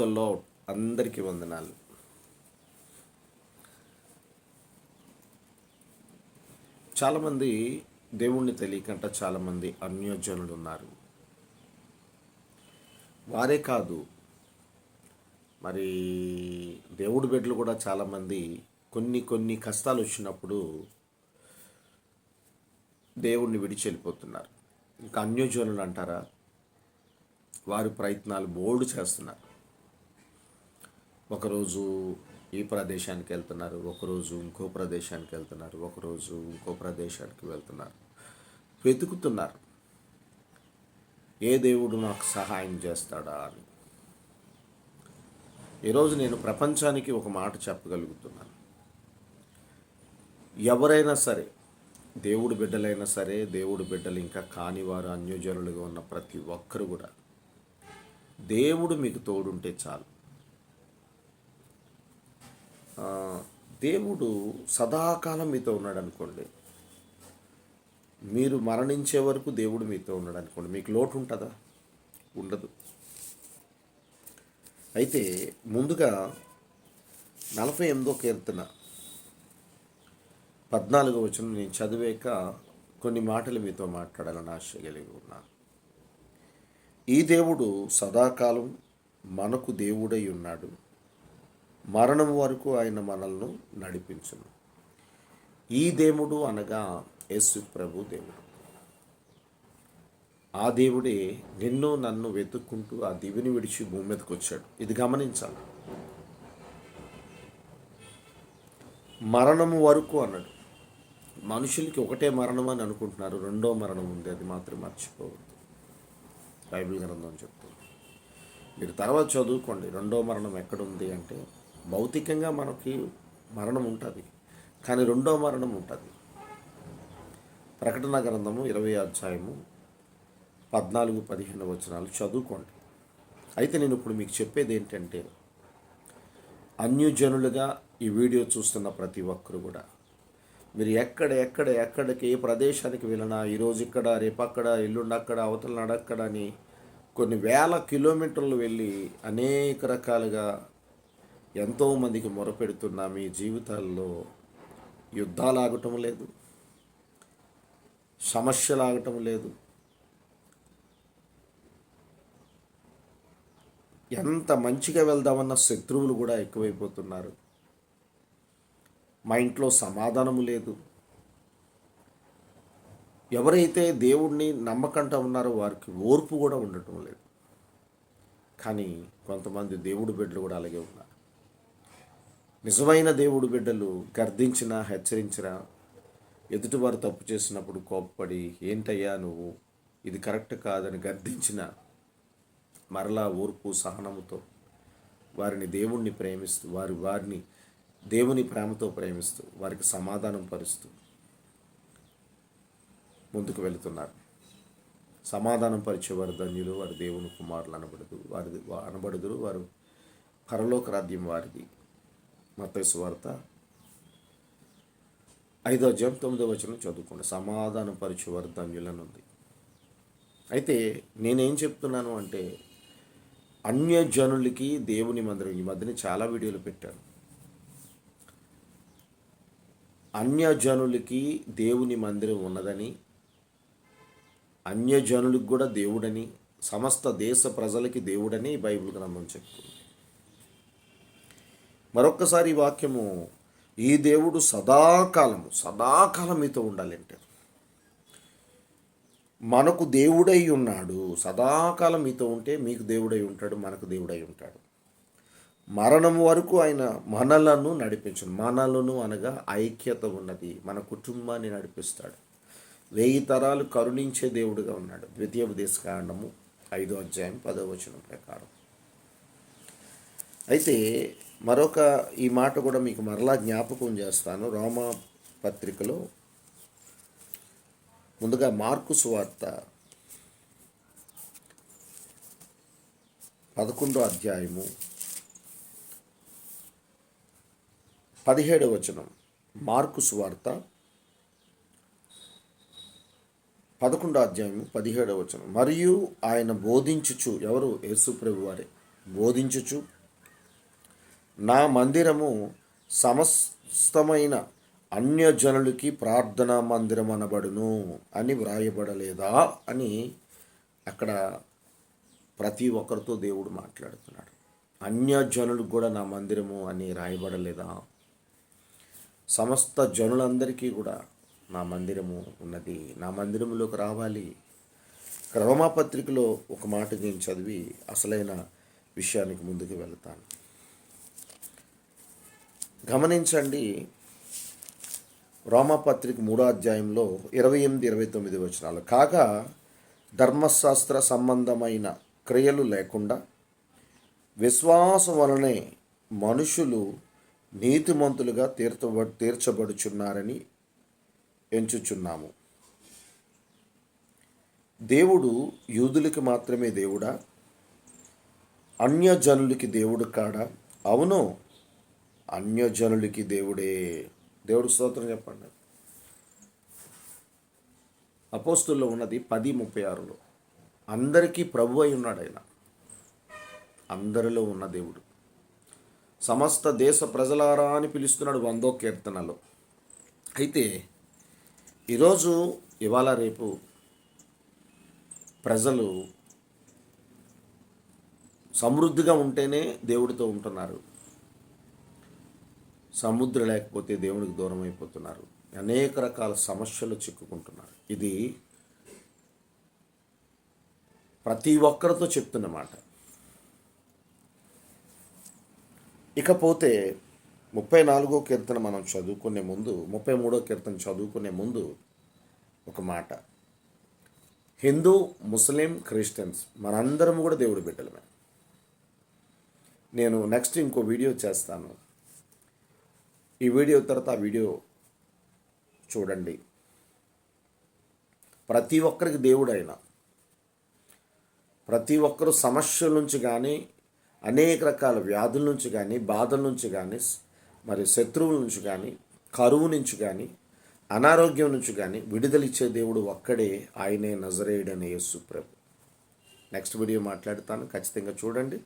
లో అందరికీ వందనాలు. చాలామంది దేవుణ్ణి తెలియకంట చాలామంది అన్యోజనులు ఉన్నారు వారే కాదు మరి దేవుడి బిడ్డలు కూడా చాలామంది కొన్ని కొన్ని కష్టాలు వచ్చినప్పుడు దేవుణ్ణి విడిచి వెళ్ళిపోతున్నారు. ఇంకా అన్యోజనులు అంటారా? వారి ప్రయత్నాలు బోల్డ్ చేస్తున్నారు. ఒకరోజు ఈ ప్రదేశానికి వెళ్తున్నారు ఒకరోజు ఇంకో ప్రదేశానికి వెళ్తున్నారు ఒకరోజు ఇంకో ప్రదేశానికి వెళ్తున్నారు. వెతుకుతున్నారు. ఏ దేవుడు నాకు సహాయం చేస్తాడా అని. ఈరోజు నేను ప్రపంచానికి ఒక మాట చెప్పగలుగుతున్నాను. ఎవరైనా సరే దేవుడు బిడ్డలైనా సరే దేవుడు బిడ్డలు ఇంకా కానివారు అన్యోజనులుగా ఉన్న ప్రతి ఒక్కరు కూడా దేవుడు మీకు తోడుంటే చాలు. దేవుడు సదాకాలం మీతో ఉన్నాడు అనుకోండి మీరు మరణించే వరకు దేవుడు మీతో ఉన్నాడు అనుకోండి మీకు లోటు ఉంటుందా ఉండదు. అయితే ముందుగా నలభై ఎనిమిదో కీర్తన పద్నాలుగో వచ్చిన నేను చదివాక కొన్ని మాటలు మీతో మాట్లాడాలని ఆశ కలిగి ఉన్నాను ఈ దేవుడు సదాకాలం మనకు దేవుడై ఉన్నాడు. మరణం వరకు ఆయన మనల్ని నడిపించును. ఈ దేవుడు అనగా యేసు ప్రభు దేవుడు. ఆ దేవుడే నిన్ను నన్ను వెతుక్కుంటూ ఆ దివిని విడిచి భూమి మీదకి వచ్చాడు. ఇది గమనించాలి. మరణము వరకు అన్నాడు. మనుషులకి ఒకటే మరణం అని అనుకుంటున్నారు. రెండో మరణం ఉంది. అది మాత్రం మర్చిపోవద్దు. బైబిల్ గ్రంథం చెప్తుంది. మీరు తర్వాత చదువుకోండి. రెండో మరణం ఎక్కడుంది అంటే భౌతికంగా మనకి మరణం ఉంటుంది. కానీ రెండో మరణం ఉంటుంది. ప్రకటన గ్రంథము ఇరవై అధ్యాయము పద్నాలుగు పదిహేను వచనాలు చదువుకోండి. అయితే నేను ఇప్పుడు మీకు చెప్పేది ఏంటంటే అన్యజనులుగా ఈ వీడియో చూస్తున్న ప్రతి ఒక్కరు కూడా మీరు ఎక్కడ ఎక్కడ ఎక్కడికి ఏ ప్రదేశానికి వెళ్ళినా ఈరోజు ఇక్కడ రేపు అక్కడ ఎల్లుండి అక్కడ అవతల నడక్కడ అని కొన్ని వేల కిలోమీటర్లు వెళ్ళి అనేక రకాలుగా ఎంతోమందికి మొరపెడుతున్న మీ జీవితాల్లో యుద్ధాలు ఆగటం లేదు సమస్యలు ఆగటం లేదు. ఎంత మంచిగా వెళ్దామన్న శత్రువులు కూడా ఎక్కువైపోతున్నారు. మా ఇంట్లో సమాధానము లేదు. ఎవరైతే దేవుణ్ణి నమ్మకంటా ఉన్నారో వారికి ఓర్పు కూడా ఉండటం లేదు. కానీ కొంతమంది దేవుడు బిడ్డలు కూడా అలాగే ఉన్నారు. నిజమైన దేవుడు బిడ్డలు గర్దించినా హెచ్చరించినా ఎదుటివారు తప్పు చేసినప్పుడు కోప్పడి ఏంటయ్యా నువ్వు? ఇది కరెక్ట్ కాదని గర్దించిన మరలా ఓర్పు సహనముతో వారిని దేవుణ్ణి ప్రేమిస్తూ వారి వారిని దేవుని ప్రేమతో ప్రేమిస్తూ వారికి సమాధానం పరుస్తూ ముందుకు వెళుతున్నారు. సమాధానం పరిచేవారు ధన్యులు వారి దేవుని కుమారులు అనబడదు వారి అనబడుదురు వారు పరలోక రాజ్యం వారిది. మత్తయి వార్త. ఐదో జం తొమ్మిదో వచనం చదువుకోండి. సమాధానం పరిచేవారు ధన్యులని ఉంది అయితే నేనేం చెప్తున్నాను అంటే అన్యజనులకి దేవుని మందిరం ఈ మధ్యన చాలా వీడియోలు పెట్టాను. అన్యజనులకి దేవుని మందిరం ఉన్నదని అన్యజనులకు కూడా దేవుడని సమస్త దేశ ప్రజలకి దేవుడని బైబిల్ గ్రంథం చెప్తుంది. మరొక్కసారి ఈ వాక్యము ఈ దేవుడు సదాకాలము సదాకాలం మీతో ఉండాలంటారు మనకు దేవుడై ఉన్నాడు సదాకాలం మీతో ఉంటే మీకు దేవుడై ఉంటాడు మనకు దేవుడై ఉంటాడు. మరణం వరకు ఆయన మనలను నడిపించను. మనలను అనగా ఐక్యత ఉన్నది మన కుటుంబాన్ని నడిపిస్తాడు. వెయ్యి తరాలు కరుణించే దేవుడుగా ఉన్నాడు. ద్వితీయోపదేశ కాండము ఐదో అధ్యాయం పదో వచనం ప్రకారం. అయితే మరొక ఈ మాట కూడా మీకు మరలా జ్ఞాపకం చేస్తాను. రోమా పత్రికలో ముందుగా మార్కు సువార్త పదకొండో అధ్యాయము పదిహేడవ వచనం. మార్కు సువార్త పదకొండో అధ్యాయము పదిహేడవ వచనం. మరియు ఆయన బోధించుచు ఎవరు? యేసుప్రభు వారే. బోధించుచు నా మందిరము సమస్తమైన అన్యజనులకి ప్రార్థనా మందిరం అనబడును అని వ్రాయబడలేదా అని అక్కడ ప్రతి ఒక్కరితో దేవుడు మాట్లాడుతున్నాడు. అన్యజనులకు కూడా నా మందిరము అని రాయబడలేదా? సమస్త జనులందరికీ కూడా నా మందిరము ఉన్నది. నా మందిరంలోకి రావాలి. ఇక్కడ రోమాపత్రికలో ఒక మాట నేను చదివి అసలైన విషయానికి ముందుకు వెళ్తాను. గమనించండి రోమపత్రిక మూడో అధ్యాయంలో ఇరవై ఎనిమిది ఇరవై తొమ్మిది వచనాలు. కాగా ధర్మశాస్త్ర సంబంధమైన క్రియలు లేకుండా విశ్వాసం వలనే మనుషులు నీతిమంతులుగా తీర్చబ తీర్చబడుచున్నారని ఎంచుచున్నాము. దేవుడు యూదులకి మాత్రమే దేవుడా? అన్యజనులకి దేవుడు కాడా? అవును అన్యజనులకి దేవుడే. దేవుడు స్తోత్రం చెప్పండి. అపోస్తుల్లో ఉన్నది పది ముప్పై ఆరులో. అందరికీ ప్రభు అయి ఉన్నాడు ఆయన. అందరిలో ఉన్న దేవుడు. సమస్త దేశ ప్రజలారా అని పిలుస్తున్నాడు వందో కీర్తనలో. అయితే ఈరోజు ఇవాళ రేపు ప్రజలు సమృద్ధిగా ఉంటేనే దేవుడితో ఉంటున్నారు. సముద్ర లేకపోతే దేవునికి దూరం అయిపోతున్నారు. అనేక రకాల సమస్యలు చిక్కుకుంటున్నారు. ఇది ప్రతి ఒక్కరితో చెప్తున్న మాట. ఇకపోతే ముప్పై నాలుగో కీర్తన మనం చదువుకునే ముందు ముప్పై మూడో కీర్తన చదువుకునే ముందు ఒక మాట. హిందూ ముస్లిం క్రిస్టియన్స్ మనందరం కూడా దేవుడి బిడ్డలమే. నేను నెక్స్ట్ ఇంకో వీడియో చేస్తాను. ఈ వీడియో తర్వాత ఆ వీడియో చూడండి. ప్రతి ఒక్కరికి దేవుడు ఆయన ప్రతి ఒక్కరు సమస్యల నుంచి కానీ అనేక రకాల వ్యాధుల నుంచి కానీ బాధల నుంచి కానీ మరి శత్రువుల నుంచి కానీ కరువు నుంచి కానీ అనారోగ్యం నుంచి కానీ విడుదలిచ్చే దేవుడు ఒక్కడే ఆయనే నజరేయుడనే యేసు ప్రభు నెక్స్ట్ వీడియో మాట్లాడతాను. ఖచ్చితంగా చూడండి.